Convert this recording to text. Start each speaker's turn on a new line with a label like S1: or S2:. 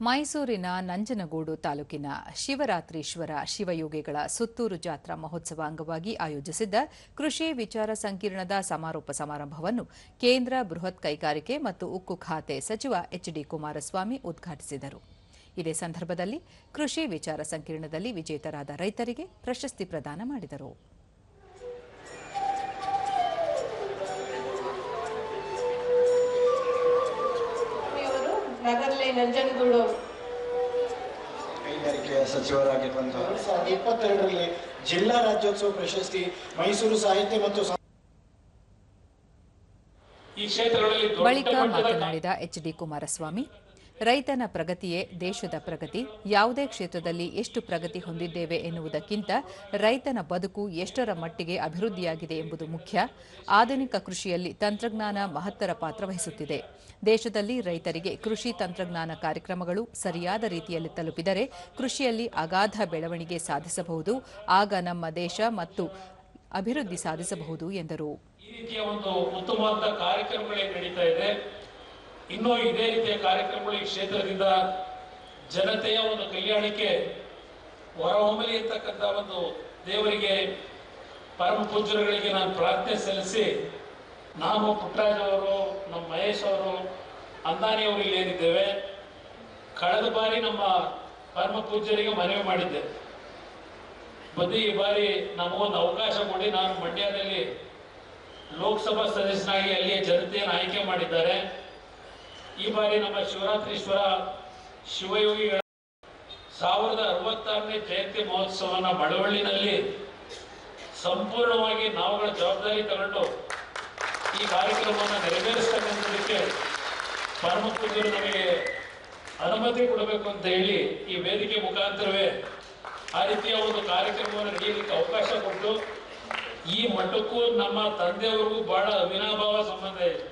S1: ಮೈಸೂರಿನ ನಂಜನಗೂಡು ತಾಲೂಕಿನ ಶಿವರಾತ್ರೀಶ್ವರ ಶಿವಯೋಗಿಗಳ ಸುತ್ತೂರು ಜಾತ್ರಾ ಮಹೋತ್ಸವ ಅಂಗವಾಗಿ ಆಯೋಜಿಸಿದ್ದ ಕೃಷಿ ವಿಚಾರ ಸಂಕಿರಣದ ಸಮಾರೋಪ ಸಮಾರಂಭವನ್ನು ಕೇಂದ್ರ ಬೃಹತ್ ಕೈಗಾರಿಕೆ ಮತ್ತು ಉಕ್ಕು ಖಾತೆ ಸಚಿವ ಎಚ್ಡಿ ಕುಮಾರಸ್ವಾಮಿ ಉದ್ಘಾಟಿಸಿದರು. ಇದೇ ಸಂದರ್ಭದಲ್ಲಿ ಕೃಷಿ ವಿಚಾರ ಸಂಕಿರಣದಲ್ಲಿ ವಿಜೇತರಾದ ರೈತರಿಗೆ ಪ್ರಶಸ್ತಿ ಪ್ರದಾನ ಮಾಡಿದರು.
S2: ನಗರ್ಲೆ ನಂಜನಗೂಡು.
S3: ಕೈಗಾರಿಕೆ ಸಚಿವರಾಗಿರುವಂತಹ
S4: ಎರಡ್ ಸಾವಿರದ ಇಪ್ಪತ್ತೆರಡರಲ್ಲಿ ಜಿಲ್ಲಾ ರಾಜ್ಯೋತ್ಸವ ಪ್ರಶಸ್ತಿ ಮೈಸೂರು ಸಾಹಿತ್ಯ ಮತ್ತು
S5: ಈ ಕ್ಷೇತ್ರಗಳಲ್ಲಿ ದೊಡ್ಡ
S1: ಬಳಿಕ ಮಾತನಾಡಿದ ಎಚ್ ಡಿ ಕುಮಾರಸ್ವಾಮಿ ರೈತನ ಪ್ರಗತಿಯೇ ದೇಶದ ಪ್ರಗತಿ, ಯಾವುದೇ ಕ್ಷೇತ್ರದಲ್ಲಿ ಎಷ್ಟು ಪ್ರಗತಿ ಹೊಂದಿದ್ದೇವೆ ಎನ್ನುವುದಕ್ಕಿಂತ ರೈತನ ಬದುಕು ಎಷ್ಟರ ಮಟ್ಟಿಗೆ ಅಭಿವೃದ್ಧಿಯಾಗಿದೆ ಎಂಬುದು ಮುಖ್ಯ. ಆಧುನಿಕ ಕೃಷಿಯಲ್ಲಿ ತಂತ್ರಜ್ಞಾನ ಮಹತ್ತರ ಪಾತ್ರ ವಹಿಸುತ್ತಿದೆ. ದೇಶದಲ್ಲಿ ರೈತರಿಗೆ ಕೃಷಿ ತಂತ್ರಜ್ಞಾನ ಕಾರ್ಯಕ್ರಮಗಳು ಸರಿಯಾದ ರೀತಿಯಲ್ಲಿ ತಲುಪಿದರೆ ಕೃಷಿಯಲ್ಲಿ ಅಗಾಧ ಬೆಳವಣಿಗೆ ಸಾಧಿಸಬಹುದು. ಆಗ ನಮ್ಮ ದೇಶ ಮತ್ತು ಅಭಿವೃದ್ಧಿ ಸಾಧಿಸಬಹುದು ಎಂದರು.
S5: ಇನ್ನೂ ಇದೇ ರೀತಿಯ ಕಾರ್ಯಕ್ರಮಗಳು ಈ ಕ್ಷೇತ್ರದಿಂದ ಜನತೆಯ ಒಂದು ಕಲ್ಯಾಣಕ್ಕೆ ಹೊರಹೊಮ್ಮಲಿ ಇರ್ತಕ್ಕಂಥ ಒಂದು ದೇವರಿಗೆ ಪರಮ ಪೂಜ್ಯರುಗಳಿಗೆ ನಾನು ಪ್ರಾರ್ಥನೆ ಸಲ್ಲಿಸಿ ನಾನು ಪುಟ್ಟರಾಜ್ ಅವರು, ನಮ್ಮ ಮಹೇಶ್ ಅವರು, ಅಂದಾನಿ ಅವರು ಇಲ್ಲಿ ಏನಿದ್ದೇವೆ, ಕಳೆದ ಬಾರಿ ನಮ್ಮ ಪರಮ ಪೂಜ್ಯರಿಗೆ ಮನವಿ ಮಾಡಿದ್ದೆ. ಬದಿ ಈ ಬಾರಿ ನಮಗೊಂದು ಅವಕಾಶ ಕೊಡಿ. ನಾನು ಮಂಡ್ಯದಲ್ಲಿ ಲೋಕಸಭಾ ಸದಸ್ಯನಾಗಿ ಅಲ್ಲಿಯ ಜನತೆಯನ್ನು ಆಯ್ಕೆ ಮಾಡಿದ್ದಾರೆ. ಈ ಬಾರಿ ನಮ್ಮ ಶಿವರಾತ್ರೀಶ್ವರ ಶಿವಯೋಗಿಗಳ ಸಾವಿರದ ಅರವತ್ತಾರನೇ ಜಯಂತಿ ಮಹೋತ್ಸವನ ಬಳವಳ್ಳಿನಲ್ಲಿ ಸಂಪೂರ್ಣವಾಗಿ ನಾವುಗಳ ಜವಾಬ್ದಾರಿ ತಗೊಂಡು ಈ ಕಾರ್ಯಕ್ರಮವನ್ನು ನೆರವೇರಿಸ್ತಕ್ಕಂಥದಕ್ಕೆ ಪರಮ ಪೂಜರು ನಮಗೆ ಅನುಮತಿ ಕೊಡಬೇಕು ಅಂತ ಹೇಳಿ ಈ ವೇದಿಕೆ ಮುಖಾಂತರವೇ ಆ ರೀತಿಯ ಒಂದು ಕಾರ್ಯಕ್ರಮವನ್ನು ನಡೆಯಲಿಕ್ಕೆ ಅವಕಾಶ ಕೊಟ್ಟು ಈ ಮಠಕ್ಕೂ ನಮ್ಮ ತಂದೆಯವರಿಗೂ ಬಹಳ ಅವಿನಾಭಾವ ಸಂಬಂಧ ಇದೆ.